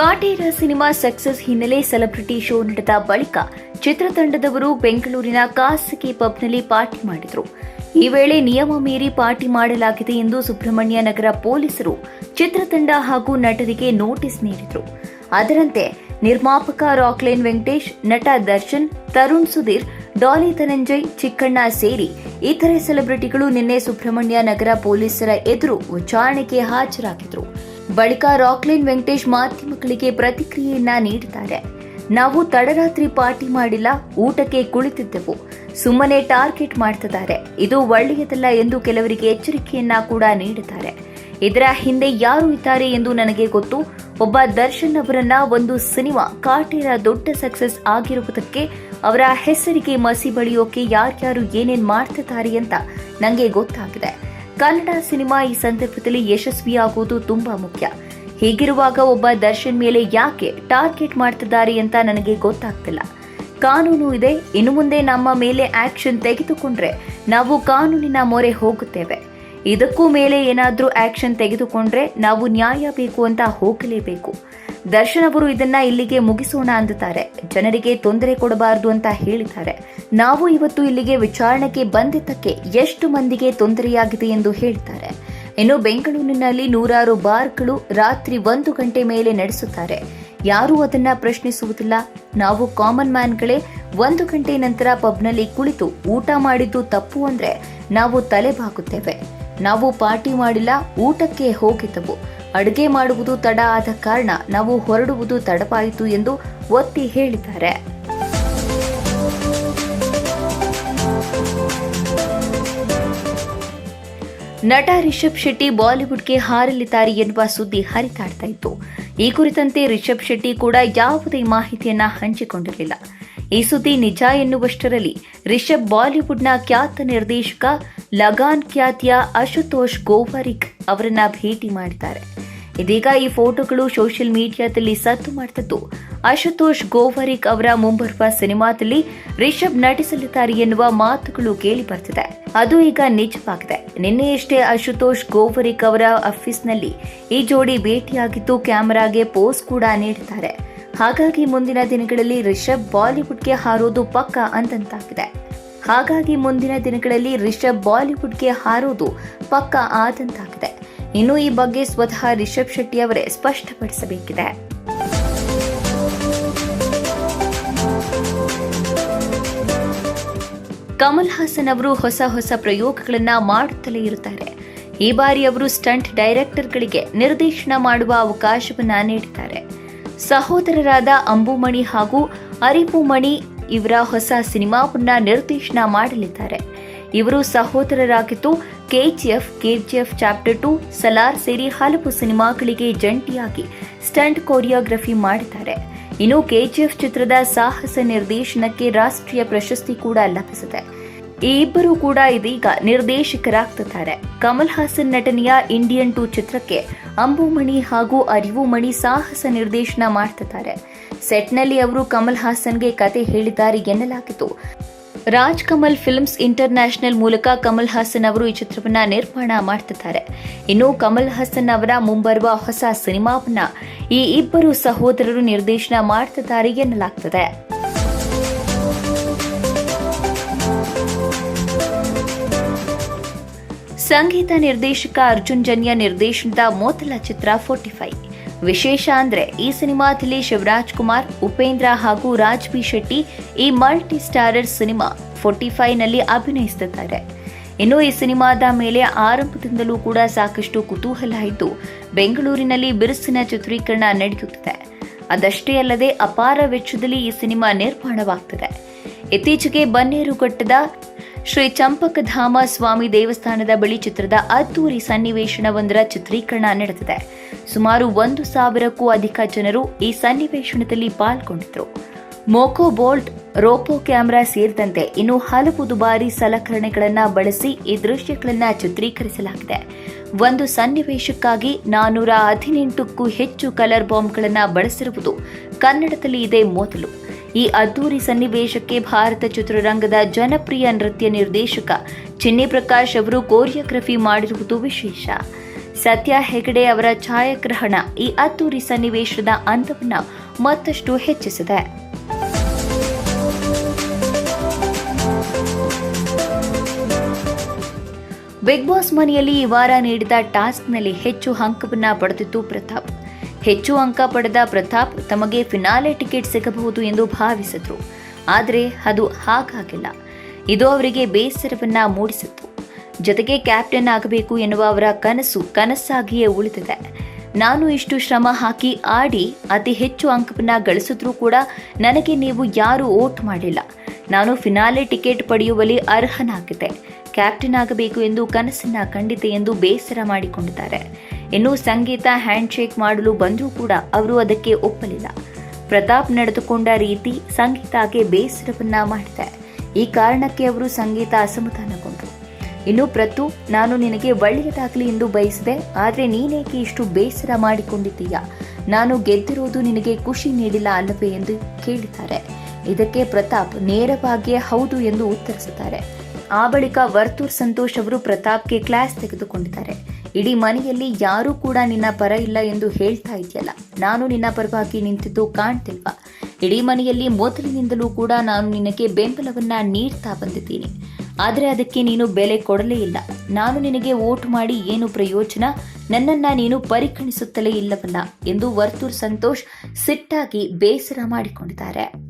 Kaatera cinema success ಹಿನ್ನೆಲೆ celebrity show ನಡೆದ ಬಳಿಕ ಚಿತ್ರತಂಡದವರು ಬೆಂಗಳೂರಿನ ಖಾಸಗಿ ಪಬ್ನಲ್ಲಿ ಪಾರ್ಟಿ ಮಾಡಿದರು. ಈ ವೇಳೆ ನಿಯಮ ಮೀರಿ ಪಾರ್ಟಿ ಮಾಡಲಾಗಿದೆ ಎಂದು ಸುಬ್ರಹ್ಮಣ್ಯ ನಗರ ಪೊಲೀಸರು ಚಿತ್ರತಂಡ ಹಾಗೂ ನಟರಿಗೆ ನೋಟಿಸ್ ನೀಡಿದರು. ಅದರಂತೆ ನಿರ್ಮಾಪಕ ರಾಕ್ಲೈನ್ ವೆಂಕಟೇಶ್, ನಟ ದರ್ಶನ್, ತರುಣ್ ಸುಧೀರ್, ಡಾಲಿ ಧನಂಜಯ್, ಚಿಕ್ಕಣ್ಣ ಸೇರಿ ಇತರೆ ಸೆಲೆಬ್ರಿಟಿಗಳು ನಿನ್ನೆ ಸುಬ್ರಹ್ಮಣ್ಯ ನಗರ ಪೊಲೀಸರ ಎದುರು ವಿಚಾರಣೆಗೆ ಹಾಜರಾಗಿದ್ರು. ಬಳಿಕ ರಾಕ್ಲೈನ್ ವೆಂಕಟೇಶ್ ಮಾಧ್ಯಮಗಳಿಗೆ ಪ್ರತಿಕ್ರಿಯೆಯನ್ನ ನೀಡಿದ್ದಾರೆ. ನಾವು ತಡರಾತ್ರಿ ಪಾರ್ಟಿ ಮಾಡಿಲ್ಲ, ಊಟಕ್ಕೆ ಕುಳಿತಿದ್ದೆವು. ಸುಮ್ಮನೆ ಟಾರ್ಗೆಟ್ ಮಾಡ್ತಿದ್ದಾರೆ. ಇದು ಒಳ್ಳೆಯದಲ್ಲ ಎಂದು ಕೆಲವರಿಗೆ ಎಚ್ಚರಿಕೆಯನ್ನ ಕೂಡ ನೀಡಿದ್ದಾರೆ. ಇದರ ಹಿಂದೆ ಯಾರು ಇದ್ದಾರೆ ಎಂದು ನನಗೆ ಗೊತ್ತು. ಒಬ್ಬ ದರ್ಶನ್ ಅವರನ್ನ ಒಂದು ಸಿನಿಮಾ, ಕಾಟೇರ ದೊಡ್ಡ ಸಕ್ಸಸ್ ಆಗಿರುವುದಕ್ಕೆ ಅವರ ಹೆಸರಿಗೆ ಮಸಿ ಬಳಿಯೋಕೆ ಯಾರ್ಯಾರು ಏನೇನ್ ಮಾಡ್ತಿದ್ದಾರೆ ಅಂತ ನನಗೆ ಗೊತ್ತಾಗಿದೆ. ಕನ್ನಡ ಸಿನಿಮಾ ಈ ಸಂದರ್ಭದಲ್ಲಿ ಯಶಸ್ವಿಯಾಗುವುದು ತುಂಬಾ ಮುಖ್ಯ. ಹೀಗಿರುವಾಗ ಒಬ್ಬ ದರ್ಶನ್ ಮೇಲೆ ಯಾಕೆ ಟಾರ್ಗೆಟ್ ಮಾಡ್ತಿದ್ದಾರೆ ಅಂತ ನನಗೆ ಗೊತ್ತಾಗ್ತಿಲ್ಲ. ಕಾನೂನು ಇದೆ, ಇನ್ನು ಮುಂದೆ ನಮ್ಮ ಮೇಲೆ ಆಕ್ಷನ್ ತೆಗೆದುಕೊಂಡ್ರೆ ನಾವು ಕಾನೂನಿನ ಮೊರೆ ಹೋಗುತ್ತೇವೆ. ಇದಕ್ಕೂ ಮೇಲೆ ಏನಾದರೂ ಆಕ್ಷನ್ ತೆಗೆದುಕೊಂಡ್ರೆ ನಾವು ನ್ಯಾಯ ಬೇಕು ಅಂತ ಹೋಗಲೇಬೇಕು. ದರ್ಶನ್ ಅವರು ಇದನ್ನ ಇಲ್ಲಿಗೆ ಮುಗಿಸೋಣ ಅಂದುತ್ತಾರೆ. ಜನರಿಗೆ ತೊಂದರೆ ಕೊಡಬಾರದು ಅಂತ ಹೇಳಿದ್ದಾರೆ. ನಾವು ಇವತ್ತು ಇಲ್ಲಿಗೆ ವಿಚಾರಣೆಗೆ ಬಂದಿದ್ದಕ್ಕೆ ಎಷ್ಟು ಮಂದಿಗೆ ತೊಂದರೆಯಾಗಿದೆ ಎಂದು ಹೇಳ್ತಾರೆ. ಇನ್ನು ಬೆಂಗಳೂರಿನಲ್ಲಿ ನೂರಾರು ಬಾರ್ಗಳು ರಾತ್ರಿ ಒಂದು ಗಂಟೆ ಮೇಲೆ ನಡೆಸುತ್ತಾರೆ. ಯಾರೂ ಅದನ್ನ ಪ್ರಶ್ನಿಸುವುದಿಲ್ಲ. ನಾವು ಕಾಮನ್ ಮ್ಯಾನ್ಗಳೇ ಒಂದು ಗಂಟೆ ನಂತರ ಪಬ್ನಲ್ಲಿ ಕುಳಿತು ಊಟ ಮಾಡಿದ್ದು ತಪ್ಪು ಅಂದ್ರೆ ನಾವು ತಲೆ ಬಾಗುತ್ತೇವೆ ನಾವು ಪಾರ್ಟಿ ಮಾಡಿಲ್ಲ, ಊಟಕ್ಕೆ ಹೋಗಿದ್ದವು. ಅಡುಗೆ ಮಾಡುವುದು ತಡ ಆದ ಕಾರಣ ನಾವು ಹೊರಡುವುದು ತಡವಾಯಿತು ಎಂದು ಒತ್ತಿ ಹೇಳಿದ್ದಾರೆ. ನಟ ರಿಷಬ್ ಶೆಟ್ಟಿ ಬಾಲಿವುಡ್ಗೆ ಹಾರಲಿದ್ದಾರೆ ಎನ್ನುವ ಸುದ್ದಿ ಹರಿತಾಡ್ತಾ ಇತ್ತು. ಈ ಕುರಿತಂತೆ ರಿಷಬ್ ಶೆಟ್ಟಿ ಕೂಡ ಯಾವುದೇ ಮಾಹಿತಿಯನ್ನ ಹಂಚಿಕೊಂಡಿರಲಿಲ್ಲ. ಈ ಸುದ್ದಿ ನಿಜ ಎನ್ನುವಷ್ಟರಲ್ಲಿ ರಿಷಬ್ ಬಾಲಿವುಡ್ನ ಖ್ಯಾತ ನಿರ್ದೇಶಕ ಲಗಾನ್ ಖ್ಯಾತಿಯ ಅಶುತೋಷ್ ಗೋವರಿಕ್ ಅವರನ್ನ ಭೇಟಿ ಮಾಡಿದ್ದಾರೆ. ಇದೀಗ ಈ ಫೋಟೋಗಳು ಸೋಷಿಯಲ್ ಮೀಡಿಯಾದಲ್ಲಿ ಸದ್ದು ಮಾಡ್ತಿದ್ದು. ಅಶುತೋಷ್ ಗೋವರಿಕ್ ಅವರ ಮುಂಬರುವ ಸಿನಿಮಾದಲ್ಲಿ ರಿಷಬ್ ನಟಿಸಲಿದ್ದಾರೆ ಎನ್ನುವ ಮಾತುಗಳು ಕೇಳಿ ಬರ್ತಿದೆ. ಅದು ಈಗ ನಿಜವಾಗಿದೆ. ನಿನ್ನೆಯಷ್ಟೇ ಅಶುತೋಷ್ ಗೋವರಿಕ್ ಅವರ ಆಫೀಸ್ನಲ್ಲಿ ಈ ಜೋಡಿ ಭೇಟಿಯಾಗಿದ್ದು ಕ್ಯಾಮೆರಾಗೆ ಪೋಸ್ ಕೂಡ ನೀಡಿದ್ದಾರೆ. ಹಾಗಾಗಿ ಮುಂದಿನ ದಿನಗಳಲ್ಲಿ ರಿಷಬ್ ಬಾಲಿವುಡ್ಗೆ ಹಾರೋದು ಪಕ್ಕ ಅಂದಂತಾಗಿದೆ. ಹಾಗಾಗಿ ಮುಂದಿನ ದಿನಗಳಲ್ಲಿ ರಿಷಬ್ ಬಾಲಿವುಡ್ಗೆ ಹಾರೋದು ಪಕ್ಕ ಆದಂತಾಗಿದೆ. ಇನ್ನು ಈ ಬಗ್ಗೆ ಸ್ವತಃ ರಿಷಬ್ ಶೆಟ್ಟಿ ಅವರೇ ಸ್ಪಷ್ಟಪಡಿಸಬೇಕಿದೆ. ಕಮಲ್ ಹಾಸನ್ ಅವರು ಹೊಸ ಹೊಸ ಪ್ರಯೋಗಗಳನ್ನು ಮಾಡುತ್ತಲೇ ಇರುತ್ತಾರೆ. ಈ ಬಾರಿ ಅವರು ಸ್ಟಂಟ್ ಡೈರೆಕ್ಟರ್ಗಳಿಗೆ ನಿರ್ದೇಶನ ಮಾಡುವ ಅವಕಾಶವನ್ನು ನೀಡಿದ್ದಾರೆ. ಸಹೋದರರಾದ ಅಂಬುಮಣಿ ಹಾಗೂ ಅರಿಪುಮಣಿ ಇವರ ಹೊಸ ಸಿನಿಮಾವನ್ನ ನಿರ್ದೇಶನ ಮಾಡಲಿದ್ದಾರೆ. ಇವರು ಸಹೋದರರಾಗಿದ್ದು, KGF KGF chapter two, Salaar ಸೇರಿ ಹಲವು ಸಿನಿಮಾಗಳಿಗೆ ಜಂಟಿಯಾಗಿ ಸ್ಟಂಟ್ ಕೊರಿಯೋಗ್ರಫಿ ಮಾಡಿದ್ದಾರೆ. ಇನ್ನು ಕೆಜಿಎಫ್ ಚಿತ್ರದ ಸಾಹಸ ನಿರ್ದೇಶನಕ್ಕೆ ರಾಷ್ಟ್ರೀಯ ಪ್ರಶಸ್ತಿ ಕೂಡ ಲಭಿಸಿದೆ. ಈ ಇಬ್ಬರು ಕೂಡ ಇದೀಗ ನಿರ್ದೇಶಕರಾಗ್ತಿದ್ದಾರೆ. ಕಮಲ್ ಹಾಸನ್ ನಟನೆಯ ಇಂಡಿಯನ್ ಟು ಚಿತ್ರಕ್ಕೆ ಅಂಬುಮಣಿ ಹಾಗೂ ಅರಿವುಮಣಿ ಸಾಹಸ ನಿರ್ದೇಶನ ಮಾಡ್ತಿದ್ದಾರೆ. ಸೆಟ್ನಲ್ಲಿ ಅವರು ಕಮಲ್ ಹಾಸನ್ಗೆ ಕತೆ ಹೇಳಿದ್ದಾರೆ ಎನ್ನಲಾಗಿತ್ತು. Raj Kamal films international ಮೂಲಕ ಕಮಲ್ ಹಾಸನ್ ಅವರು ಈ ಚಿತ್ರವನ್ನ ನಿರ್ಮಾಣ ಮಾಡ್ತಿದ್ದಾರೆ. ಇನ್ನು ಕಮಲ್ ಹಾಸನ್ ಅವರ ಮುಂಬರುವ ಹೊಸ ಸಿನಿಮಾವನ್ನ ಈ ಇಬ್ಬರು ಸಹೋದರರು ನಿರ್ದೇಶನ ಮಾಡ್ತಿದ್ದಾರೆ ಎನ್ನಲಾಗ್ತದೆ. ಸಂಗೀತ ನಿರ್ದೇಶಕ ಅರ್ಜುನ್ ಜನ್ಯ ನಿರ್ದೇಶನದ ಮೊದಲ ಚಿತ್ರ ಫೋರ್ಟಿಫೈ ವಿಶೇಷ ಅಂದ್ರೆ ಈ ಸಿನಿಮಾದಲ್ಲಿ ಶಿವರಾಜ್ ಕುಮಾರ್, ಉಪೇಂದ್ರ ಹಾಗೂ ರಾಜ್ ಬಿ ಶೆಟ್ಟಿ ಈ ಮಲ್ಟಿ ಸ್ಟಾರರ್ ಸಿನಿಮಾ ಫೋರ್ಟಿ ಫೈವ್ನಲ್ಲಿ ಅಭಿನಯಿಸುತ್ತಿದ್ದಾರೆ. ಇನ್ನು ಈ ಸಿನಿಮಾದ ಮೇಲೆ ಆರಂಭದಿಂದಲೂ ಕೂಡ ಸಾಕಷ್ಟು ಕುತೂಹಲ ಇದ್ದು ಬೆಂಗಳೂರಿನಲ್ಲಿ ಬಿರುಸಿನ ಚಿತ್ರೀಕರಣ ನಡೆಯುತ್ತಿದೆ. ಅದಷ್ಟೇ ಅಲ್ಲದೆ ಅಪಾರ ವೆಚ್ಚದಲ್ಲಿ ಈ ಸಿನಿಮಾ ನಿರ್ಮಾಣವಾಗ್ತಿದೆ. ಇತ್ತೀಚೆಗೆ ಬನ್ನೇರುಘಟ್ಟದ ಶ್ರೀ ಚಂಪಕಧಾಮ ಸ್ವಾಮಿ ದೇವಸ್ಥಾನದ ಬಳಿ ಚಿತ್ರದ ಅದ್ದೂರಿ ಸನ್ನಿವೇಶನವೊಂದರ ಚಿತ್ರೀಕರಣ ನಡೆದಿದೆ. ಸುಮಾರು ಒಂದು ಸಾವಿರಕ್ಕೂ ಅಧಿಕ ಜನರು ಈ ಸನ್ನಿವೇಶನದಲ್ಲಿ ಪಾಲ್ಗೊಂಡಿದ್ದರು. ಮೋಕೋ ಬೋಲ್ಟ್, ರೋಪೋ ಕ್ಯಾಮೆರಾ ಸೇರಿದಂತೆ ಇನ್ನು ಹಲವು ದುಬಾರಿ ಸಲಕರಣೆಗಳನ್ನು ಬಳಸಿ ಈ ದೃಶ್ಯಗಳನ್ನು ಚಿತ್ರೀಕರಿಸಲಾಗಿದೆ. ಒಂದು ಸನ್ನಿವೇಶಕ್ಕಾಗಿ ನಾನ್ನೂರ ಹದಿನೆಂಟಕ್ಕೂ ಹೆಚ್ಚು ಕಲರ್ ಬಾಂಬ್ಗಳನ್ನು ಬಳಸಿರುವುದು ಕನ್ನಡದಲ್ಲಿ ಇದೇ ಮೊದಲು. ಈ ಅದ್ದೂರಿ ಸನ್ನಿವೇಶಕ್ಕೆ ಭಾರತ ಚಿತ್ರರಂಗದ ಜನಪ್ರಿಯ ನೃತ್ಯ ನಿರ್ದೇಶಕ ಚಿನ್ನಿ ಪ್ರಕಾಶ್ ಅವರು ಕೋರಿಯೋಗ್ರಫಿ ಮಾಡಿರುವುದು ವಿಶೇಷ. ಸತ್ಯ ಹೆಗಡೆ ಅವರ ಛಾಯಾಗ್ರಹಣ ಈ ಅದ್ದೂರಿ ಸನ್ನಿವೇಶದ ಅಂತವನ್ನು ಮತ್ತಷ್ಟು ಹೆಚ್ಚಿಸಿದೆ. ಬಿಗ್ ಬಾಸ್ ಮನೆಯಲ್ಲಿ ಈ ವಾರ ನೀಡಿದ ಟಾಸ್ಕ್ನಲ್ಲಿ ಹೆಚ್ಚು ಅಂಕವನ್ನು ಪಡೆದಿತ್ತು ಪ್ರತಾಪ್. ಹೆಚ್ಚು ಅಂಕ ಪಡೆದ ಪ್ರತಾಪ್ ತಮಗೆ ಫಿನಾಲೆ ಟಿಕೆಟ್ ಸಿಗಬಹುದು ಎಂದು ಭಾವಿಸಿದ್ರು. ಆದರೆ ಅದು ಹಾಗಾಗಿಲ್ಲ. ಇದು ಅವರಿಗೆ ಬೇಸರವನ್ನ ಮೂಡಿಸಿತು ಜೊತೆಗೆ ಕ್ಯಾಪ್ಟನ್ ಆಗಬೇಕು ಎನ್ನುವ ಅವರ ಕನಸು ಕನಸಾಗಿಯೇ ಉಳಿದಿದೆ. ನಾನು ಇಷ್ಟು ಶ್ರಮ ಹಾಕಿ ಆಡಿ ಅತಿ ಹೆಚ್ಚು ಅಂಕವನ್ನ ಗಳಿಸಿದ್ರೂ ಕೂಡ ನನಗೆ ನೀವು ಯಾರೂ ಓಟ್ ಮಾಡಿಲ್ಲ. ನಾನು ಫಿನಾಲೆ ಟಿಕೆಟ್ ಪಡೆಯುವಲ್ಲಿ ಅರ್ಹನಾಗಿದ್ದೆ. ಕ್ಯಾಪ್ಟನ್ ಆಗಬೇಕು ಎಂದು ಕನಸನ್ನ ಕಂಡಿತೆ ಎಂದು ಬೇಸರ ಮಾಡಿಕೊಂಡಿದ್ದಾರೆ. ಇನ್ನು ಸಂಗೀತ ಹ್ಯಾಂಡ್ ಶೇಕ್ ಮಾಡಲು ಬಂದರೂ ಕೂಡ ಅವರು ಅದಕ್ಕೆ ಒಪ್ಪಲಿಲ್ಲ. ಪ್ರತಾಪ್ ನಡೆದುಕೊಂಡ ರೀತಿ ಸಂಗೀತಾಗೆ ಬೇಸರವನ್ನ ಮಾಡಿದೆ. ಈ ಕಾರಣಕ್ಕೆ ಅವರು ಸಂಗೀತ ಅಸಮಾಧಾನಗೊಂಡರು ಇನ್ನು ಪ್ರತು, ನಾನು ನಿನಗೆ ಒಳ್ಳೆಯದಾಗಲಿ ಎಂದು ಬಯಸಿದೆ, ಆದರೆ ನೀನೇಕೆ ಇಷ್ಟು ಬೇಸರ ಮಾಡಿಕೊಂಡಿದ್ದೀಯಾ? ನಾನು ಗೆದ್ದಿರೋದು ನಿನಗೆ ಖುಷಿ ನೀಡಿಲ್ಲ ಅಲ್ಲವೇ ಎಂದು ಕೇಳಿದ್ದಾರೆ. ಇದಕ್ಕೆ ಪ್ರತಾಪ್ ನೇರವಾಗಿಯೇ ಹೌದು ಎಂದು ಉತ್ತರಿಸುತ್ತಾರೆ. ಆ ಬಳಿಕ ವರ್ತೂರ್ ಸಂತೋಷ್ ಅವರು ಪ್ರತಾಪ್ಗೆ ಕ್ಲಾಸ್ ತೆಗೆದುಕೊಂಡಿದ್ದಾರೆ. ಇಡೀ ಮನೆಯಲ್ಲಿ ಯಾರೂ ಕೂಡ ನಿನ್ನ ಪರ ಇಲ್ಲ ಎಂದು ಹೇಳ್ತಾ ಇದೆಯಲ್ಲ. ನಾನು ನಿನ್ನ ಪರವಾಗಿ ನಿಂತಿದ್ದು ಕಾಣ್ತಿಲ್ವಾ? ಇಡೀ ಮನೆಯಲ್ಲಿ ಮೊದಲಿನಿಂದಲೂ ಕೂಡ ನಾನು ನಿನಗೆ ಬೆಂಬಲವನ್ನ ನೀಡ್ತಾ ಬಂದಿದ್ದೀನಿ. ಆದರೆ ಅದಕ್ಕೆ ನೀನು ಬೆಲೆ ಕೊಡಲೇ ಇಲ್ಲ. ನಾನು ನಿನಗೆ ಓಟ್ ಮಾಡಿ ಏನು ಪ್ರಯೋಜನ? ನನ್ನನ್ನ ನೀನು ಪರಿಗಣಿಸುತ್ತಲೇ ಇಲ್ಲವಲ್ಲ ಎಂದು ವರ್ತೂರ್ ಸಂತೋಷ್ ಸಿಟ್ಟಾಗಿ ಬೇಸರ ಮಾಡಿಕೊಂಡಿದ್ದಾರೆ.